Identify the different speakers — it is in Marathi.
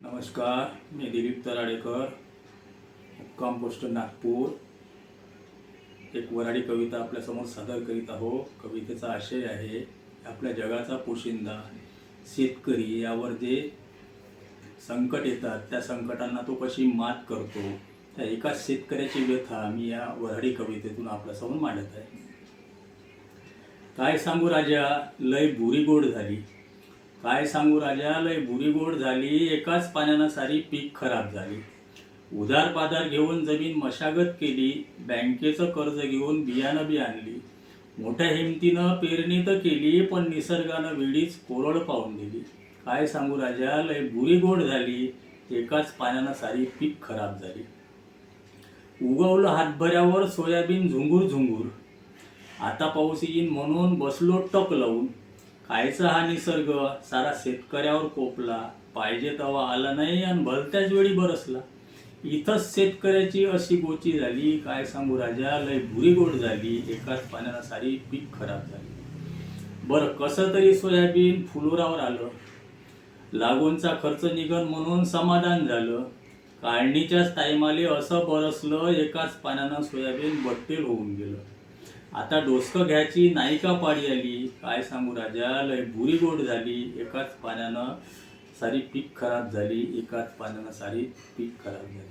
Speaker 1: नमस्कार मी दिलीप तराडेकर मुक्काम पोस्ट नागपूर. एक वराडी कविता आपल्यासमोर सादर करीत आहो कवितेचा आशय आहे आपल्या जगाचा पोशिंदा शेतकरी यावर जे संकट येतात त्या संकटांना तो कशी मात करतो त्या एकाच शेतकऱ्याची व्यथा मी या वराडी कवितेतून आपल्यासमोर मांडत आहे. काय सांगू राजा लय बुरी गोड झाली. काय सांगू राजा? लय बुरी गोड झाली. एकाच पाण्यानं सारी पीक खराब झाली. उधार पाधार घेऊन जमीन मशागत केली. बँकेचं कर्ज घेऊन बियाणं बी आणली. मोठ्या हिमतीनं पेरणी तर केली पण निसर्गानं वेळीच कोरड पाहून दिली. काय सांगू राजा? लय बुरी गोड झाली. एकाच पाण्यानं सारी पीक खराब झाली. उगवलं हातभऱ्यावर सोयाबीन झुंगूर झुंगूर. आता पाऊस येईन म्हणून बसलो टक लावून. खायचा हा निसर्ग सारा शेतकऱ्यावर कोपला. पाहिजे तेव्हा आला नाही आणि भलत्याच वेळी बरसला. इथंच शेतकऱ्याची अशी गोची झाली काय सांगू राजा लय बुरी गोड झाली. एकाच पाण्यानं सारी पीक खराब झाली. बरं कसं तरी सोयाबीन फुलोरावर आलं. लागूनचा खर्च निघन म्हणून समाधान झालं. काढणीच्याच टायमाले असं बरसलं एकाच पाण्यानं सोयाबीन बट्टेल होऊन गेलं. आता डोसकं घ्यायची नाही का पाडी आली. काय सांगू राजा? लय बुरी गोड झाली. एकाच पाण्यानं सारी पीक खराब झाली. एकाच पाण्यानं सारी पीक खराब झाली.